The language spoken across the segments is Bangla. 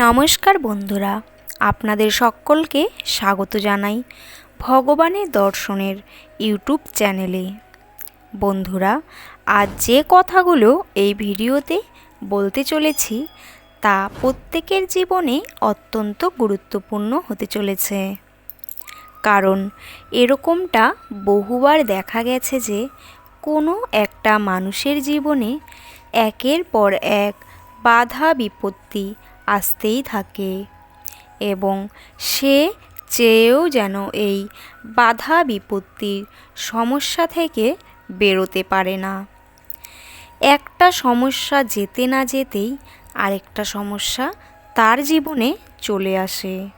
নমস্কার বন্ধুরা, আপনাদের সকলকে স্বাগত জানাই ভগবানের দর্শনের ইউটিউব চ্যানেলে। বন্ধুরা, আজ যে কথাগুলো এই ভিডিওতে বলতে চলেছি, তা প্রত্যেকের জীবনে অত্যন্ত গুরুত্বপূর্ণ হতে চলেছে। কারণ এরকমটা বহুবার দেখা গেছে যে, কোনো একটা মানুষের জীবনে একের পর এক বাধা বিপত্তি আসতেই থাকে এবং সে চেয়েও যেন এই বাধা বিপত্তির সমস্যা থেকে বেরোতে পারে না। একটা সমস্যা যেতে না যেতেই আরেকটা সমস্যা তার জীবনে চলে আসে।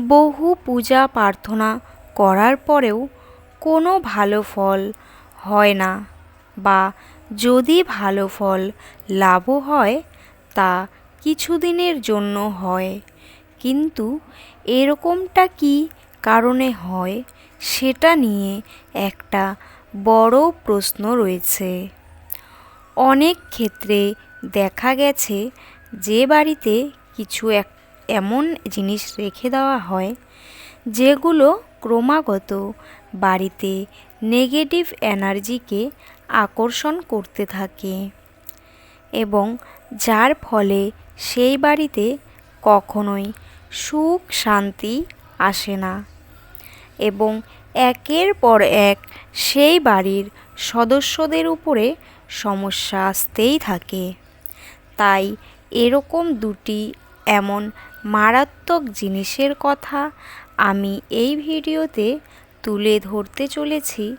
বহু পূজা প্রার্থনা করার পরেও কোনো ভালো ফল হয় না বা যদি ভালো ফল লাভও হয় তা কিছুদিনের জন্য হয়। কিন্তু এরকমটা কি কারণে হয় সেটা নিয়ে একটা বড় প্রশ্ন রয়েছে। অনেক ক্ষেত্রে দেখা গেছে যে বাড়িতে কিছু এক, এমন জিনিস রেখে দেওয়া হয় যেগুলো ক্রমাগত বাড়িতে নেগেটিভ এনার্জিকে আকর্ষণ করতে থাকে এবং যার ফলে সেই বাড়িতে কখনোই সুখ শান্তি আসে না। এবং একের পর এক সেই বাড়ির সদস্যদের উপরে সমস্যা আসতেই থাকে। তাই এরকম দুটি এমন মারাত্মক জিনিসের কথা আমি এই ভিডিওতে তুলে ধরতে চলেছি।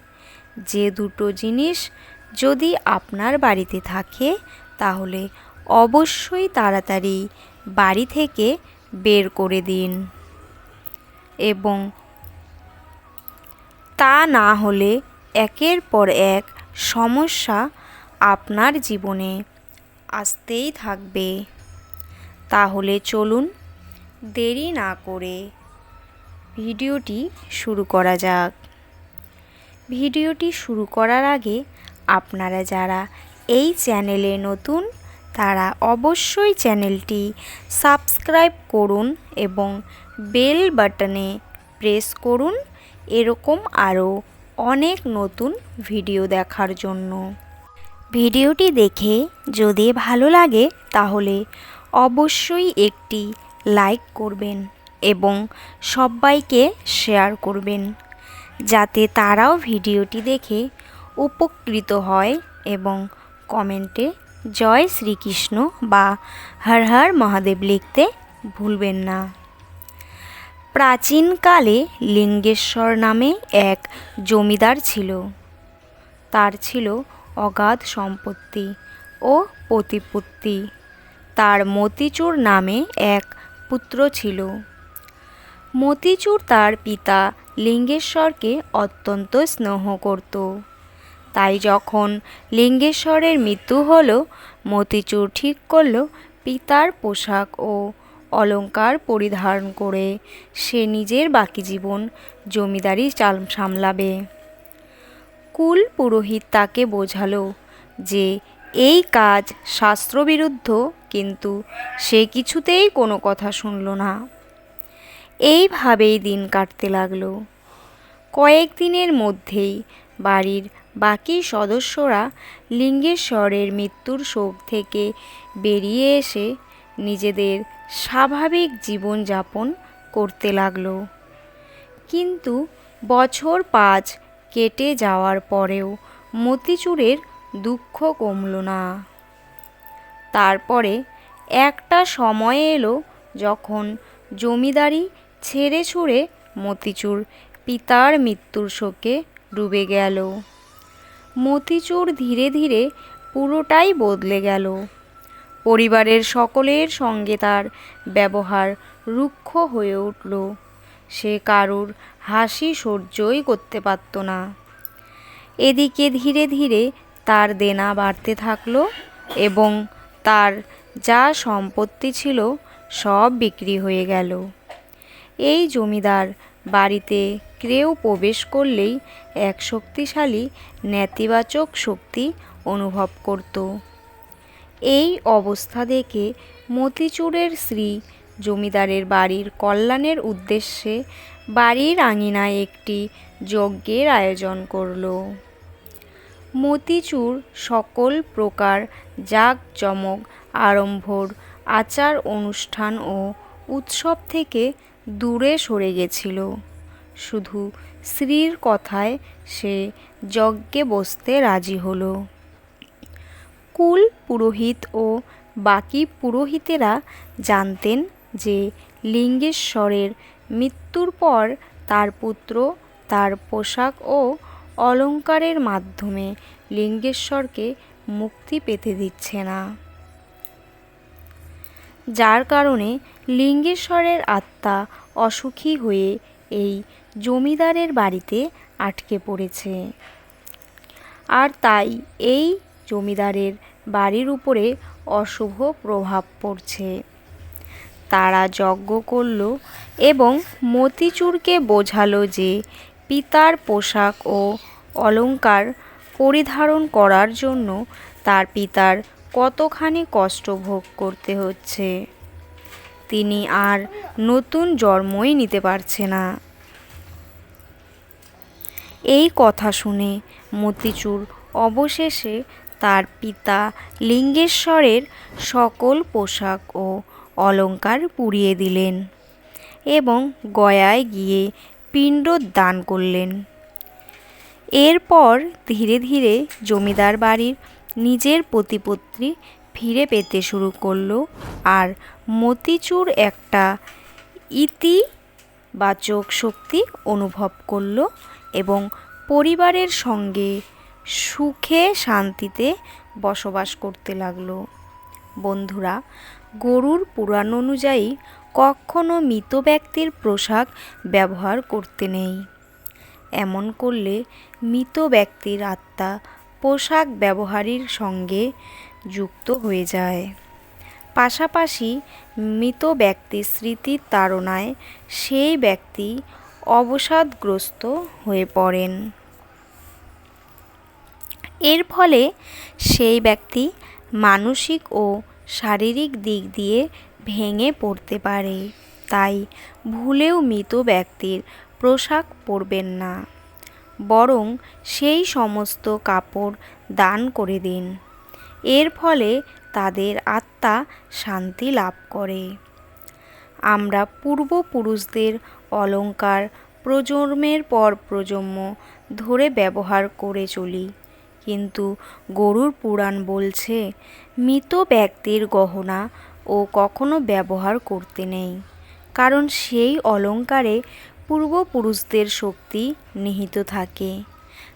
যে দুটো জিনিস যদি আপনার বাড়িতে থাকে, তাহলে অবশ্যই তাড়াতাড়ি বাড়ি থেকে বের করে দিন। এবং তা না হলে একের পর এক সমস্যা আপনার জীবনে আসতেই থাকবে। তাহলে চলুন দেরি না করে ভিডিওটি শুরু করা যাক। ভিডিওটি শুরু করার আগে আপনারা যারা এই চ্যানেলে নতুন তারা অবশ্যই চ্যানেলটি সাবস্ক্রাইব করুন এবং বেল বাটনে প্রেস করুন এরকম আরও অনেক নতুন ভিডিও দেখার জন্য। ভিডিওটি দেখে যদি ভালো লাগে তাহলে অবশ্যই একটি লাইক করবেন এবং সবাইকে শেয়ার করবেন, যাতে তারাও ভিডিওটি দেখে উপকৃত হয় এবং কমেন্টে জয় শ্রীকৃষ্ণ বা হর হর মহাদেব লিখতে ভুলবেন না। প্রাচীনকালে লিঙ্গেশ্বর নামে এক জমিদার ছিল। তার ছিল অগাধ সম্পত্তি ও প্রতিপত্তি তার মতিচুর নামে এক পুত্র ছিল। মতিচুর তার পিতা লিঙ্গেশ্বরকে অত্যন্ত স্নেহ করত। তাই যখন লিঙ্গেশ্বরের মৃত্যু হলো, মতিচুর ঠিক করল পিতার পোশাক ও অলঙ্কার পরিধারণ করে সে নিজের বাকি জীবন জমিদারি চাল সামলাবে। কুল পুরোহিত তাকে বোঝালো যে এই কাজ শাস্ত্রবিরুদ্ধ, কিন্তু সে কিছুতেই কোনো কথা শুনল না। এইভাবেই দিন কাটতে লাগল। কয়েকদিনের মধ্যেই বাড়ির বাকি সদস্যরা লিঙ্গেশ্বরের মৃত্যুর শোক থেকে বেরিয়ে এসে নিজেদের স্বাভাবিক জীবনযাপন করতে লাগল। কিন্তু বছর পাঁচ কেটে যাওয়ার পরেও মতিচুরের দুঃখ কমল না। তারপরে একটা সময় এলো যখন জমিদারি ছেড়ে ছুড়ে মতিচুর পিতার মৃত্যুর শোকে ডুবে গেল। মতিচুর ধীরে ধীরে পুরোটাই বদলে গেল। পরিবারের সকলের সঙ্গে তার ব্যবহার রুক্ষ হয়ে উঠল। সে কারুর হাসি সহ্যই করতে পারত না। এদিকে ধীরে ধীরে তার দেনা বাড়তে থাকল এবং তার যা সম্পত্তি ছিল সব বিক্রি হয়ে গেল। এই জমিদার বাড়িতে কেউ প্রবেশ করলেই এক শক্তিশালী, নেতিবাচক শক্তি অনুভব করত। এই অবস্থা দেখে মতিচুরের শ্রী জমিদারের বাড়ির কল্যাণের উদ্দেশ্যে বাড়ির আঙিনায় একটি যজ্ঞের আয়োজন করল। মতিচুর সকল প্রকার জাঁকজমক, আড়ম্বর, আচার অনুষ্ঠান ও উৎসব থেকে দূরে সরে গেছিল। শুধু স্ত্রীর কথায় সে যজ্ঞে বসতে রাজি হল। কুল পুরোহিত ও বাকি পুরোহিতেরা জানতেন যে লিঙ্গেশ্বরের মৃত্যুর পর তার পুত্র, তার পোশাক ও অলঙ্কারের মাধ্যমে লিঙ্গেশ্বরকে মুক্তি পেতে দিচ্ছে না। যার কারণে লিঙ্গেশ্বরের আত্মা অসুখী হয়ে এই জমিদারের বাড়িতে আটকে পড়েছে। আর তাই এই জমিদারের বাড়ির উপরে অশুভ প্রভাব পড়ছে। তারা যজ্ঞ করল এবং মতিচুরকে বোঝালো যে পিতার পোশাক ও অলঙ্কার পরিধারণ করার জন্য তার পিতার কতখানি কষ্ট ভোগ করতে হচ্ছে। তিনি আর নতুন জন্মই নিতে পারছে না। এই কথা শুনে মতিচুর অবশেষে তার পিতা লিঙ্গেশ্বরের সকল পোশাক ও অলঙ্কার পুড়িয়ে দিলেন এবং গয়ায় গিয়ে পিণ্ড দান করলেন। এরপর ধীরে ধীরে জমিদার বাড়ির নিজের প্রতিপত্তি ফিরে পেতে শুরু করল। আর মতিচুর একটা ইতিবাচক শক্তি অনুভব করল এবং পরিবারের সঙ্গে সুখে শান্তিতে বসবাস করতে লাগল। বন্ধুরা, গরুর পুরাণ অনুযায়ী কখনো মৃত ব্যক্তির পোশাক ব্যবহার করতে নেই। এমন করলে মৃত ব্যক্তির আত্মা পোশাক ব্যবহারের সঙ্গে যুক্ত হয়ে যায়। পাশাপাশি মৃত ব্যক্তির স্মৃতির তাড়নায় সেই ব্যক্তি অবসাদগ্রস্ত হয়ে পড়েন। এর ফলে সেই ব্যক্তি মানসিক ও শারীরিক দিক দিয়ে ভেঙে পড়তে পারে। তাই ভুলেও মৃত ব্যক্তির পোশাক পরবেন না। বরং সেই সমস্ত কাপড় দান করে দিন। এর ফলে তাদের আত্মা শান্তি লাভ করে। আমরা পূর্বপুরুষদের অলঙ্কার প্রজন্মের পর প্রজন্ম ধরে ব্যবহার করে চলি। কিন্তু গরুর পুরাণ বলছে, মৃত ব্যক্তির গহনা ও কখনো ব্যবহার করতে নেই। কারণ সেই অলঙ্কারে পূর্বপুরুষদের শক্তি নিহিত থাকে।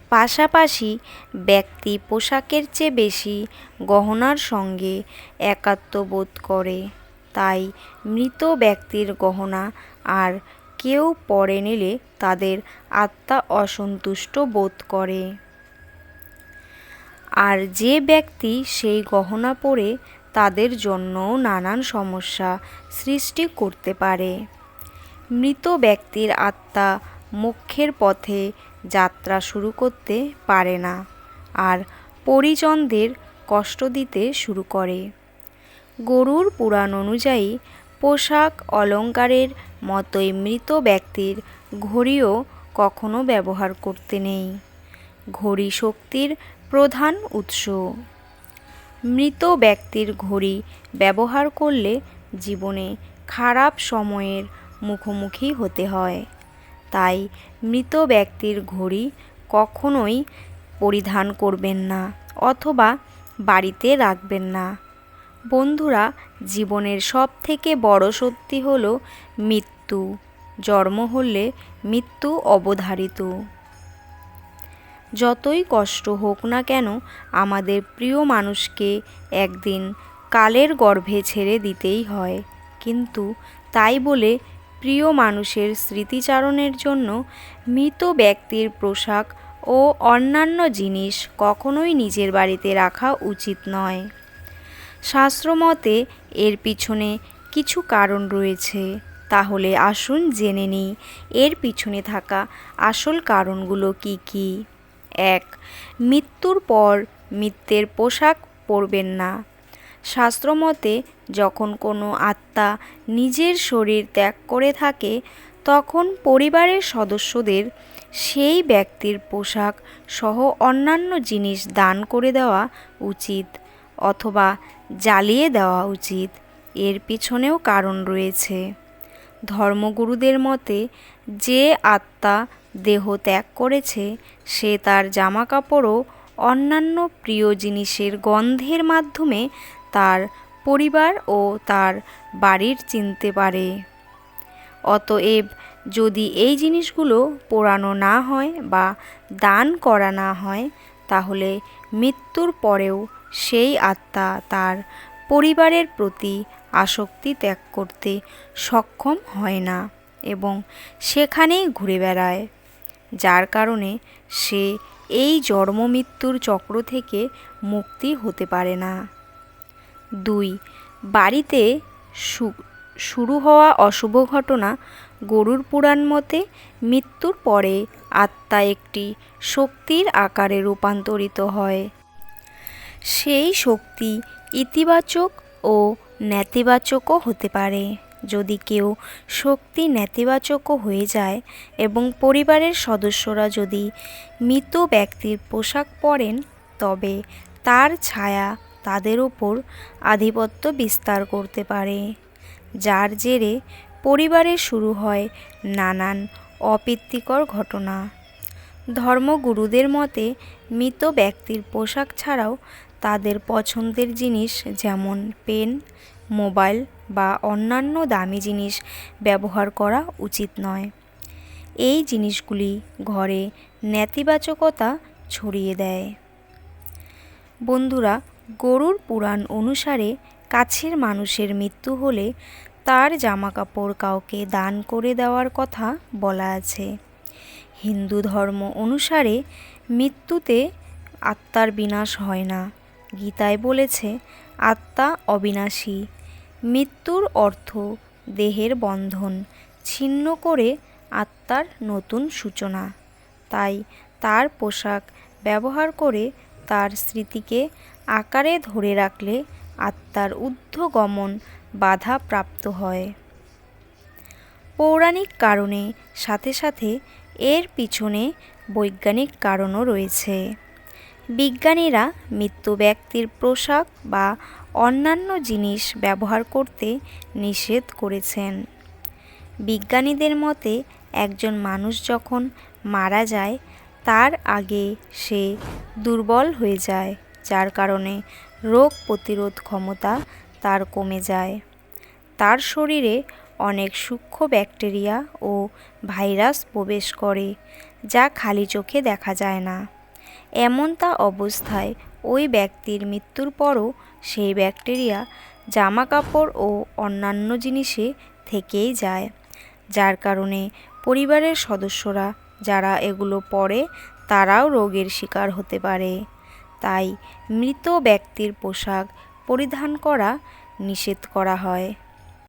পাশাপাশি ব্যক্তি পোশাকের চেয়ে বেশি গহনার সঙ্গে একাত্ম বোধ করে। তাই মৃত ব্যক্তির গহনা আর কেউ পরে নিলে তাদের আত্মা অসন্তুষ্ট বোধ করে। আর যে ব্যক্তি সেই গহনা পরে তাদের জন্য নানান সমস্যা সৃষ্টি করতে পারে। মৃত ব্যক্তির আত্মা মোক্ষের পথে যাত্রা শুরু করতে পারে না আর পরিজনদের কষ্ট দিতে শুরু করে। গরুর পুরাণ অনুযায়ী পোশাক অলঙ্কারের মতোই মৃত ব্যক্তির ঘড়িও কখনো ব্যবহার করতে নেই। ঘড়ি শক্তির প্রধান উৎস। মৃত ব্যক্তির ঘড়ি ব্যবহার করলে জীবনে খারাপ সময়ের মুখোমুখি হতে হয়। তাই মৃত ব্যক্তির ঘড়ি কখনোই পরিধান করবেন না অথবা বাড়িতে রাখবেন না। বন্ধুরা, জীবনের সব থেকে বড় সত্যি হল মৃত্যু। জন্ম হলে মৃত্যু অবধারিত। যতই কষ্ট হোক না কেন, আমাদের প্রিয় মানুষকে একদিন কালের গর্ভে ছেড়ে দিতেই হয়। কিন্তু তাই বলে প্রিয় মানুষের স্মৃতিচারণের জন্য মৃত ব্যক্তির পোশাক ও অন্যান্য জিনিস কখনোই নিজের বাড়িতে রাখা উচিত নয়। শাস্ত্রমতে এর পিছনে কিছু কারণ রয়েছে। তাহলে আসুন জেনে নিই, এর পিছনে থাকা আসল কারণগুলো কি কি? এক, মৃত্যুর পর মৃত্যের পোশাক পরবেন না। শাস্ত্রমতে, যখন কোনো আত্মা নিজের শরীর ত্যাগ করে থাকে, তখন পরিবারের সদস্যদের সেই ব্যক্তির পোশাক সহ অন্যান্য জিনিস দান করে দেওয়া উচিত অথবা জ্বালিয়ে দেওয়া উচিত। এর পিছনেও কারণ রয়েছে। ধর্মগুরুদের মতে, যে আত্মা দেহ ত্যাগ করেছে, সে তার জামাকাপড়ও অন্যান্য প্রিয় জিনিসের গন্ধের মাধ্যমে তার পরিবার ও তার বাড়ির চিনতে পারে। অতএব যদি এই জিনিসগুলো পোড়ানো না হয় বা দান করা না হয়, তাহলে মৃত্যুর পরেও সেই আত্মা তার পরিবারের প্রতি আসক্তি ত্যাগ করতে সক্ষম হয় না এবং সেখানেই ঘুরে বেড়ায়, যার কারণে সে এই জন্ম মৃত্যুর চক্র থেকে মুক্তি হতে পারে না। দুই। বাড়িতে শুরু হওয়া অশুভ ঘটনা গরুর পুরাণ মতে মৃত্যুর পরে আত্মা একটি শক্তির আকারে রূপান্তরিত হয়। সেই শক্তি ইতিবাচক ও নেতিবাচকও হতে পারে। যদি কেউ শক্তি নেতিবাচকও হয়ে যায় এবং পরিবারের সদস্যরা যদি মৃত ব্যক্তির পোশাক পরেন, তবে তার ছায়া তাদের ওপর আধিপত্য বিস্তার করতে পারে। যার জেরে পরিবারে শুরু হয় নানান অপ্রীতিকর ঘটনা। ধর্মগুরুদের মতে, মৃত ব্যক্তির পোশাক ছাড়াও তাদের পছন্দের জিনিস যেমন পেন, মোবাইল বা অন্যান্য দামি জিনিস ব্যবহার করা উচিত নয়। এই জিনিসগুলি ঘরে নেতিবাচকতা ছড়িয়ে দেয়। বন্ধুরা গরুর পুরাণ অনুসারে কাছের মানুষের মৃত্যু হলে তার জামাকাপড় কাউকে দান করে দেওয়ার কথা বলা আছে। হিন্দু ধর্ম অনুসারে মৃত্যুতে আত্মার বিনাশ হয় না। গীতায় বলেছে, আত্মা অবিনাশী। মৃত্যুর অর্থ দেহের বন্ধন, ছিন্ন করে আত্মার নতুন সূচনা। তাই তার পোশাক ব্যবহার করে তার স্মৃতিকে আকারে ধরে রাখলে আত্মার ঊর্ধ্বগমন বাধা প্রাপ্ত হয়। পৌরাণিক কারণে সাথে সাথে এর পিছনে বৈজ্ঞানিক কারণও রয়েছে। বিজ্ঞানীরা মৃত্যু ব্যক্তির পোশাক বা অন্যান্য জিনিস ব্যবহার করতে নিষেধ করেছেন। বিজ্ঞানীদের মতে, একজন মানুষ যখন মারা যায়, তার আগে সে দুর্বল হয়ে যায়। যার কারণে রোগ প্রতিরোধ ক্ষমতা তার কমে যায়। তার শরীরে অনেক সূক্ষ্ম ব্যাকটেরিয়া ও ভাইরাস প্রবেশ করে, যা খালি চোখে দেখা যায় না। এমনটা অবস্থায় ওই ব্যক্তির মৃত্যুর পরও সেই ব্যাকটেরিয়া জামা কাপড় ও অন্যান্য জিনিসে থেকেই যায়, যার কারণে পরিবারের সদস্যরা যারা এগুলো পরে তারাও রোগের শিকার হতে পারে। তাই মৃত ব্যক্তির পোশাক পরিধান করা নিষেধ করা হয়।